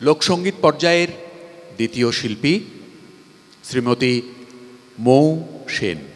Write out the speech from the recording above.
লোকসঙ্গীত পর্যায়ের দ্বিতীয় শিল্পী শ্রীমতী মৌ সেন।